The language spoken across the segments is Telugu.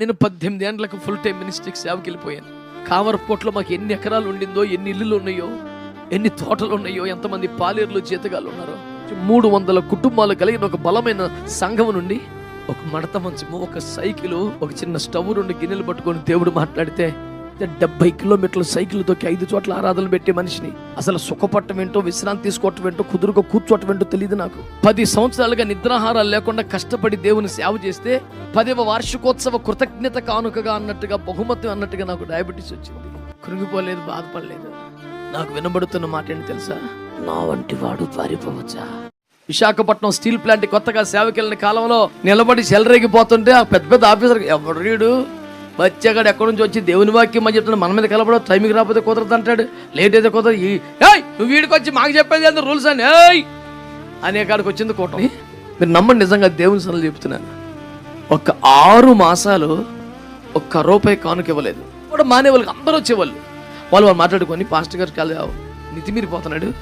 నేను పద్దెనిమిది ఏండ్లకు ఫుల్ టైం మినిస్ట్రీకి సేవకి వెళ్ళిపోయాను. కామరపోట్లో మాకు ఎన్ని ఎకరాలు ఉండిందో ఎన్ని ఇల్లులు ఉన్నాయో ఎన్ని తోటలు ఉన్నాయో ఎంతమంది పాలేరులు జీతగాలు ఉన్నారో. మూడు వందల కుటుంబాలు కలిగిన ఒక బలమైన సంఘం నుండి ఒక మడత మంచము ఒక సైకిల్ ఒక చిన్న స్టవ్ రెండు గిన్నెలు పట్టుకొని దేవుడు మాట్లాడితే డెబ్బై కిలోమీటర్ల సైకిల్ తొక్కి ఐదు చోట్ల ఆరాధనలు పెట్టే మనిషిని. అసలు సుఖపట్టం ఏంటో విశ్రాంతి తీసుకోవటం ఏంటో కుదురుగా కూర్చోవటం ఏంటో తెలియదు నాకు. పది సంవత్సరాలుగా నిద్రాహారాలు లేకుండా కష్టపడి దేవుని సేవ చేస్తే పదవ వార్షికోత్సవ కృతజ్ఞత కానుకగా అన్నట్టుగా బహుమతి అన్నట్టుగా నాకు డయాబెటీస్ వచ్చింది. కృంగిపోలేదు బాధపడలేదు. నాకు వినబడుతున్న మాట ఏంటి తెలుసా? నా వంటి వాడు పారిపోవచ్చా? విశాఖపట్నం స్టీల్ ప్లాంట్ కొత్తగా సేవకి వెళ్ళిన కాలంలో నిలబడి చెలరేగిపోతుంటే ఆ పెద్ద పెద్ద ఆఫీసర్ ఎవడు బచ్చాగాడు ఎక్కడి నుంచి వచ్చి దేవుని వాక్యం అని చెప్తున్నాడు? మన మీద కలపడం టైంకి రాకపోతే కుదరదు అంటాడు. లేట్ అయితే కుదరదు. ఏయ్ నువ్వు వీడికి వచ్చి మాకు చెప్పేది ఎంత రూల్స్ అని ఏయ్! అనే కాడికి వచ్చింది కూటమి. మీరు నమ్మండి నిజంగా దేవుని సలహా చెప్తున్నాను. ఒక ఆరు మాసాలు ఒక్క రూపాయి కానుక ఇవ్వలేదు. కూడా మానే వాళ్ళకి అందరూ వచ్చేవాళ్ళు వాళ్ళు. వాళ్ళు మాట్లాడుకొని పాస్టర్ గారు కాదు మితిమీరిపోతున్నాడు.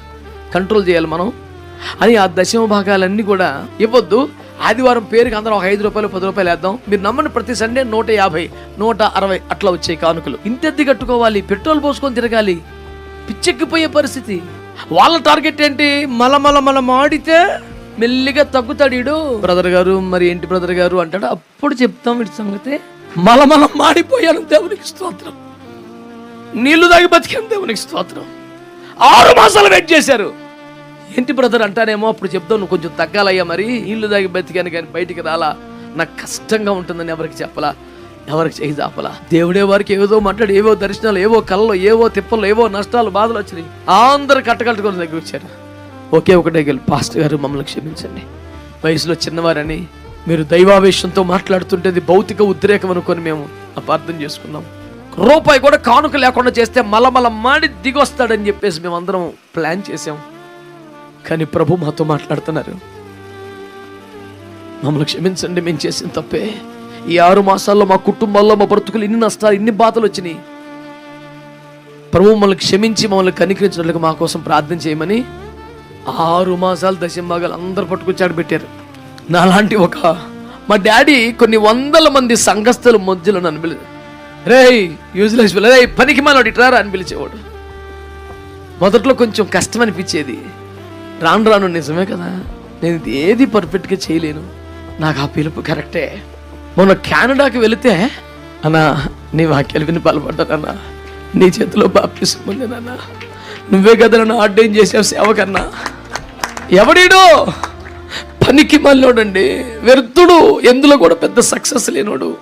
కంట్రోల్ చేయాలి మనం. అని ఆ దశమ భాగాలన్నీ కూడా ఇవ్వద్దు. ఆదివారం పేరుకి అందరం ఒక ఐదు రూపాయలు పది రూపాయలు వేద్దాం. మీరు నమ్మని ప్రతి సండే నూట యాభై నూట అరవై అట్లా వచ్చే కానుకలు. ఇంతెత్తి కట్టుకోవాలి పెట్రోల్ పోసుకొని తిరగాలి. పిచ్చెక్కిపోయే పరిస్థితి. వాళ్ళ టార్గెట్ ఏంటి? మలమల మల మాడితే మెల్లిగా తగ్గుతాడు ఈడు బ్రదర్ గారు మరి ఏంటి బ్రదర్ గారు అంటాడు. అప్పుడు చెప్తాం వీటి సంగతి. మలమల మాడిపోయాను దేవునికి స్తోత్రం. నీళ్ళు తాగి బతికాను దేవునికి స్తోత్రం. ఆరు మాసాలు వెయిట్ చేశారు. ఏంటి బ్రదర్ అంటానేమో? అప్పుడు చెప్తావు నువ్వు కొంచెం తగ్గాలయ్యా మరి. నీళ్ళు తాగి బతికాను కానీ బయటికి రాలా. నాకు కష్టంగా ఉంటుందని ఎవరికి చెప్పలా? ఎవరికి చేయి చాపలా దేవుడే వారికి ఏదో మాట్లాడి ఏవో దర్శనాలు ఏవో కళ్ళు ఏవో తిప్పలు ఏవో నష్టాలు బాధలు వచ్చినాయి. అందరు కట్టకట్టుకొని దగ్గర వచ్చారు. ఒకే ఒకటే గెలు పాస్టర్ గారు మమ్మల్ని క్షమించండి. వయసులో చిన్నవారని మీరు దైవావేశంతో మాట్లాడుతుంటేది భౌతిక ఉద్రేకం అనుకొని మేము అపార్థం చేసుకున్నాం. రూపాయి కూడా కానుక లేకుండా చేస్తే మలమల మాడి దిగొస్తాడని చెప్పేసి మేమందరం ప్లాన్ చేసాం కానీ ప్రభు మాతో మాట్లాడుతున్నారు. మమ్మల్ని క్షమించండి మేము చేసిన తప్పే. ఈ ఆరు మాసాల్లో మా కుటుంబాల్లో మా బ్రతుకులు ఇన్ని నష్టాలు ఇన్ని బాధలు వచ్చినాయి. ప్రభు మమ్మల్ని క్షమించి మమ్మల్ని కనికరించినట్లుగా మా కోసం ప్రార్థన చేయమని ఆరు మాసాలు దశంభాగాలు అందరు పట్టుకొచ్చాడు పెట్టారు నాలాంటి ఒక మా డాడీ కొన్ని వందల మంది సంఘస్థల మధ్యలో నన్ను పిలి రే యూజ్లెస్ రే పనికి మనోడు ఇట్రారా అని పిలిచేవాడు. మొదట్లో కొంచెం కష్టం అనిపించేది. రాను రాను నిజమే కదా? నేను ఇది ఏది పర్ఫెక్ట్గా చేయలేను. నాకు ఆ పిలుపు కరెక్టే. మొన్న కెనడాకి వెళితే అన్నా నీ వాక్యాలు విని బలపడ్డానన్నా నీ చేతిలో బాప్టిసం నాన్నా. నువ్వే కదా నన్ను ఆర్డైన్ చేసావు సేవకన్నా. ఎవడీడో? పనికి మళ్ళోడండి వ్యర్థుడు ఎందులో కూడా పెద్ద సక్సెస్ లేనోడు.